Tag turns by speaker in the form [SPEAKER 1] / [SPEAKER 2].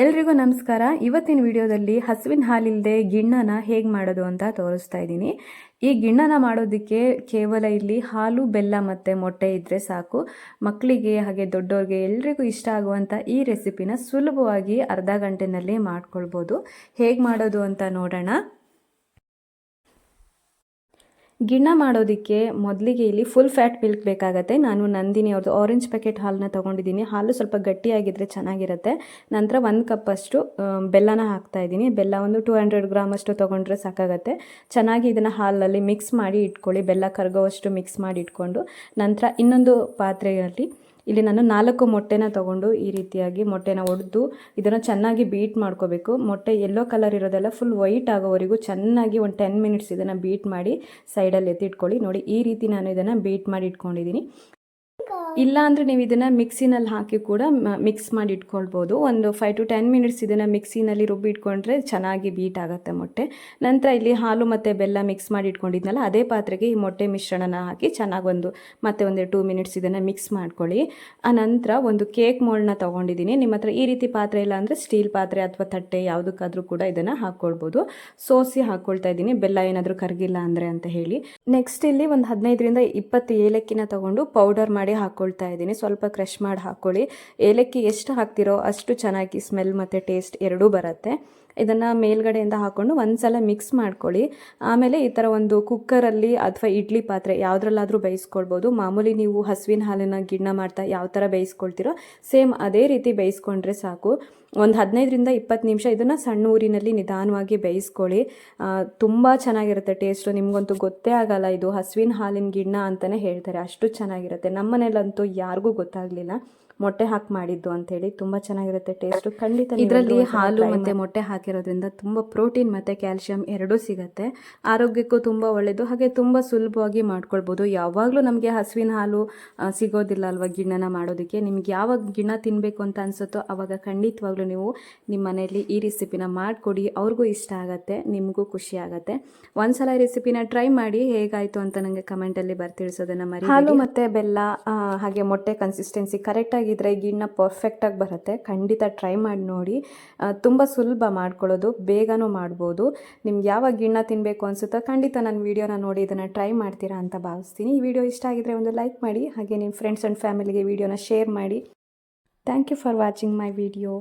[SPEAKER 1] ಎಲ್ರಿಗೂ ನಮಸ್ಕಾರ. ಇವತ್ತಿನ ವಿಡಿಯೋದಲ್ಲಿ ಹಸುವಿನ ಹಾಲಿಲ್ಲದೆ ಗಿಣ್ಣನ ಹೇಗೆ ಮಾಡೋದು ಅಂತ ತೋರಿಸ್ತಾ ಇದ್ದೀನಿ. ಈ ಗಿಣ್ಣನ ಮಾಡೋದಕ್ಕೆ ಕೇವಲ ಇಲ್ಲಿ ಹಾಲು, ಬೆಲ್ಲ ಮತ್ತು ಮೊಟ್ಟೆ ಇದ್ದರೆ ಸಾಕು. ಮಕ್ಕಳಿಗೆ ಹಾಗೆ ದೊಡ್ಡವ್ರಿಗೆ ಎಲ್ರಿಗೂ ಇಷ್ಟ ಆಗುವಂಥ ಈ ರೆಸಿಪಿನ ಸುಲಭವಾಗಿ ಅರ್ಧ ಗಂಟೆನಲ್ಲಿ ಮಾಡ್ಕೊಳ್ಬೋದು. ಹೇಗೆ ಮಾಡೋದು ಅಂತ ನೋಡೋಣ. ಗಿಣ್ಣ ಮಾಡೋದಕ್ಕೆ ಮೊದಲಿಗೆ ಇಲ್ಲಿ ಫುಲ್ ಫ್ಯಾಟ್ ಮಿಲ್ಕ್ ಬೇಕಾಗತ್ತೆ. ನಾನು ನಂದಿನಿ ಅವ್ರದ್ದು ಆರೆಂಜ್ ಪ್ಯಾಕೆಟ್ ಹಾಲನ್ನ ತೊಗೊಂಡಿದ್ದೀನಿ. ಹಾಲು ಸ್ವಲ್ಪ ಗಟ್ಟಿಯಾಗಿದ್ದರೆ ಚೆನ್ನಾಗಿರುತ್ತೆ. ನಂತರ ಒಂದು ಕಪ್ಪಷ್ಟು ಬೆಲ್ಲನ ಹಾಕ್ತಾ ಇದ್ದೀನಿ. ಬೆಲ್ಲ ಒಂದು ಟೂ ಹಂಡ್ರೆಡ್ ಗ್ರಾಮ್ ಅಷ್ಟು ತೊಗೊಂಡ್ರೆ ಸಾಕಾಗತ್ತೆ. ಚೆನ್ನಾಗಿ ಇದನ್ನು ಹಾಲಲ್ಲಿ ಮಿಕ್ಸ್ ಮಾಡಿ ಇಟ್ಕೊಳ್ಳಿ. ಬೆಲ್ಲ ಕರಗೋವಷ್ಟು ಮಿಕ್ಸ್ ಮಾಡಿ ಇಟ್ಕೊಂಡು. ನಂತರ ಇನ್ನೊಂದು ಪಾತ್ರೆಯಲ್ಲಿ ಇಲ್ಲಿ ನಾನು ನಾಲ್ಕು ಮೊಟ್ಟೆನ ತೊಗೊಂಡು ಈ ರೀತಿಯಾಗಿ ಮೊಟ್ಟೆನ ಒಡೆದು ಇದನ್ನು ಚೆನ್ನಾಗಿ ಬೀಟ್ ಮಾಡ್ಕೋಬೇಕು. ಮೊಟ್ಟೆ ಎಲ್ಲೋ ಕಲರ್ ಇರೋದೆಲ್ಲ ಫುಲ್ ವೈಟ್ ಆಗೋವರೆಗೂ ಚೆನ್ನಾಗಿ ಒಂದು ಟೆನ್ ಮಿನಿಟ್ಸ್ ಇದನ್ನು ಬೀಟ್ ಮಾಡಿ ಸೈಡಲ್ಲಿ ಎತ್ತಿಟ್ಕೊಳ್ಳಿ. ನೋಡಿ ಈ ರೀತಿ ನಾನು ಇದನ್ನು ಬೀಟ್ ಮಾಡಿ ಇಟ್ಕೊಂಡಿದ್ದೀನಿ. ಇಲ್ಲ ಅಂದರೆ ನೀವು ಇದನ್ನು ಮಿಕ್ಸಿನಲ್ಲಿ ಹಾಕಿ ಕೂಡ ಮಿಕ್ಸ್ ಮಾಡಿ ಇಟ್ಕೊಳ್ಬೋದು. ಒಂದು ಫೈವ್ ಟು ಟೆನ್ ಮಿನಿಟ್ಸ್ ಇದನ್ನು ಮಿಕ್ಸಿನಲ್ಲಿ ರುಬ್ಬಿ ಇಟ್ಕೊಂಡ್ರೆ ಚೆನ್ನಾಗಿ ಬೀಟ್ ಆಗುತ್ತೆ ಮೊಟ್ಟೆ. ನಂತರ ಇಲ್ಲಿ ಹಾಲು ಮತ್ತು ಬೆಲ್ಲ ಮಿಕ್ಸ್ ಮಾಡಿ ಇಟ್ಕೊಂಡಿದ್ನಲ್ಲ, ಅದೇ ಪಾತ್ರೆಗೆ ಈ ಮೊಟ್ಟೆ ಮಿಶ್ರಣನ ಹಾಕಿ ಚೆನ್ನಾಗಿ ಒಂದು ಮತ್ತೆ ಒಂದು ಟೂ ಮಿನಿಟ್ಸ್ ಇದನ್ನು ಮಿಕ್ಸ್ ಮಾಡ್ಕೊಳ್ಳಿ. ಆ ನಂತರ ಒಂದು ಕೇಕ್ ಮೋಲ್ಡ್ನ ತೊಗೊಂಡಿದ್ದೀನಿ. ನಿಮ್ಮ ಹತ್ರ ಈ ರೀತಿ ಪಾತ್ರೆ ಇಲ್ಲ ಅಂದರೆ ಸ್ಟೀಲ್ ಪಾತ್ರೆ ಅಥವಾ ತಟ್ಟೆ ಯಾವುದಕ್ಕಾದರೂ ಕೂಡ ಇದನ್ನು ಹಾಕ್ಕೊಳ್ಬೋದು. ಸೋಸಿ ಹಾಕ್ಕೊಳ್ತಾ ಇದ್ದೀನಿ. ಬೆಲ್ಲ ಏನಾದರೂ ಕರಗಿಲ್ಲ ಅಂದರೆ ಅಂತ ಹೇಳಿ. ನೆಕ್ಸ್ಟ್ ಇಲ್ಲಿ ಒಂದು ಹದಿನೈದರಿಂದ ಇಪ್ಪತ್ತು ಏಲಕ್ಕಿನ ತೊಗೊಂಡು ಪೌಡರ್ ಮಾಡಿ ಹಾಕ್ಕೊಳ್ತಾ ಇದ್ದೀನಿ. ಸ್ವಲ್ಪ ಕ್ರಷ್ ಮಾಡಿ ಹಾಕ್ಕೊಳ್ಳಿ ಏಲಕ್ಕಿ ಎಷ್ಟು ಹಾಕ್ತಿರೋ ಅಷ್ಟು ಚೆನ್ನಾಗಿ ಸ್ಮೆಲ್ ಮತ್ತು ಟೇಸ್ಟ್ ಎರಡೂ ಬರುತ್ತೆ. ಇದನ್ನು ಮೇಲ್ಗಡೆಯಿಂದ ಹಾಕ್ಕೊಂಡು ಒಂದು ಸಲ ಮಿಕ್ಸ್ ಮಾಡ್ಕೊಳ್ಳಿ. ಆಮೇಲೆ ಈ ಥರ ಒಂದು ಕುಕ್ಕರಲ್ಲಿ ಅಥವಾ ಇಡ್ಲಿ ಪಾತ್ರೆ ಯಾವುದ್ರಲ್ಲಾದರೂ ಬೇಯಿಸ್ಕೊಳ್ಬೋದು. ಮಾಮೂಲಿ ನೀವು ಹಸುವಿನ ಹಾಲಿನ ಗಿಣ್ಣ ಮಾಡ್ತಾ ಯಾವ ಥರ ಬೇಯಿಸ್ಕೊಳ್ತೀರೋ ಸೇಮ್ ಅದೇ ರೀತಿ ಬೇಯಿಸ್ಕೊಂಡ್ರೆ ಸಾಕು. ಒಂದು ಹದಿನೈದರಿಂದ ಇಪ್ಪತ್ತು ನಿಮಿಷ ಇದನ್ನು ಸಣ್ಣ ಊರಿನಲ್ಲಿ ನಿಧಾನವಾಗಿ ಬೇಯಿಸ್ಕೊಳ್ಳಿ. ತುಂಬ ಚೆನ್ನಾಗಿರುತ್ತೆ ಟೇಸ್ಟು ನಿಮಗಂತೂ ಗೊತ್ತೇ ಆಗಲ್ಲ ಇದು ಹಸುವಿನ ಹಾಲಿನ ಗಿಣ್ಣ ಅಂತಲೇ ಹೇಳ್ತಾರೆ. ಅಷ್ಟು ಚೆನ್ನಾಗಿರುತ್ತೆ. ನಮ್ಮನೇಲಂತೂ ಯಾರಿಗೂ ಗೊತ್ತಾಗಲಿಲ್ಲ. ಮೊಟ್ಟೆ ಹಾಕಿ ಮಾಡಿದ್ದು ಅಂತೇಳಿ ತುಂಬ ಚೆನ್ನಾಗಿರುತ್ತೆ ಟೇಸ್ಟು ಖಂಡಿತ ಇದರಲ್ಲಿ ಹಾಲು ಮತ್ತು ಮೊಟ್ಟೆ ಹಾಕಿರೋದ್ರಿಂದ ತುಂಬ ಪ್ರೋಟೀನ್ ಮತ್ತು ಕ್ಯಾಲ್ಶಿಯಂ ಎರಡೂ ಸಿಗುತ್ತೆ. ಆರೋಗ್ಯಕ್ಕೂ ತುಂಬ ಒಳ್ಳೆಯದು ಹಾಗೆ ತುಂಬ ಸುಲಭವಾಗಿ ಮಾಡ್ಕೊಳ್ಬೋದು. ಯಾವಾಗಲೂ ನಮಗೆ ಹಸುವಿನ ಹಾಲು ಸಿಗೋದಿಲ್ಲ ಅಲ್ವಾ ಗಿಣ್ಣನ ಮಾಡೋದಕ್ಕೆ? ನಿಮ್ಗೆ ಯಾವಾಗ ಗಿಣ್ಣ ತಿನ್ನಬೇಕು ಅಂತ ಅನಿಸುತ್ತೋ ಆವಾಗ ಖಂಡಿತವಾಗ್ಲೂ ನೀವು ನಿಮ್ಮ ಮನೆಯಲ್ಲಿ ಈ ರೆಸಿಪಿನ ಮಾಡಿಕೊಡಿ. ಅವ್ರಿಗೂ ಇಷ್ಟ ಆಗುತ್ತೆ, ನಿಮಗೂ ಖುಷಿ ಆಗುತ್ತೆ. ಒಂದ್ಸಲ ಈ ರೆಸಿಪಿನ ಟ್ರೈ ಮಾಡಿ ಹೇಗಾಯಿತು ಅಂತ ನನಗೆ ಕಮೆಂಟಲ್ಲಿ ಬರ್ತಿಳಿಸೋದನ್ನು ಮರಿ ಹಾಲು ಮತ್ತು ಬೆಲ್ಲ ಹಾಗೆ ಮೊಟ್ಟೆ ಕನ್ಸಿಸ್ಟೆನ್ಸಿ ಕರೆಕ್ಟಾಗಿ ಇದ್ರೆ ಗಿಣ್ಣ ಪರ್ಫೆಕ್ಟಾಗಿ ಬರುತ್ತೆ. ಖಂಡಿತ ಟ್ರೈ ಮಾಡಿ ನೋಡಿ. ತುಂಬ ಸುಲಭ ಮಾಡ್ಕೊಳ್ಳೋದು, ಬೇಗನೂ ಮಾಡ್ಬೋದು. ನಿಮ್ಗೆ ಯಾವಾಗ ಗಿಣ್ಣ ತಿನ್ನಬೇಕು ಅನಿಸುತ್ತೋ ಖಂಡಿತ ನನ್ನ ವೀಡಿಯೋನ ನೋಡಿ ಇದನ್ನು ಟ್ರೈ ಮಾಡ್ತೀರಾ ಅಂತ ಭಾವಿಸ್ತೀನಿ. ಈ ವಿಡಿಯೋ ಇಷ್ಟ ಆಗಿದ್ರೆ ಒಂದು ಲೈಕ್ ಮಾಡಿ, ಹಾಗೆ ನಿಮ್ಮ ಫ್ರೆಂಡ್ಸ್ ಆ್ಯಂಡ್ ಫ್ಯಾಮಿಲಿಗೆ ವೀಡಿಯೋನ ಶೇರ್ ಮಾಡಿ. Thank you for watching my video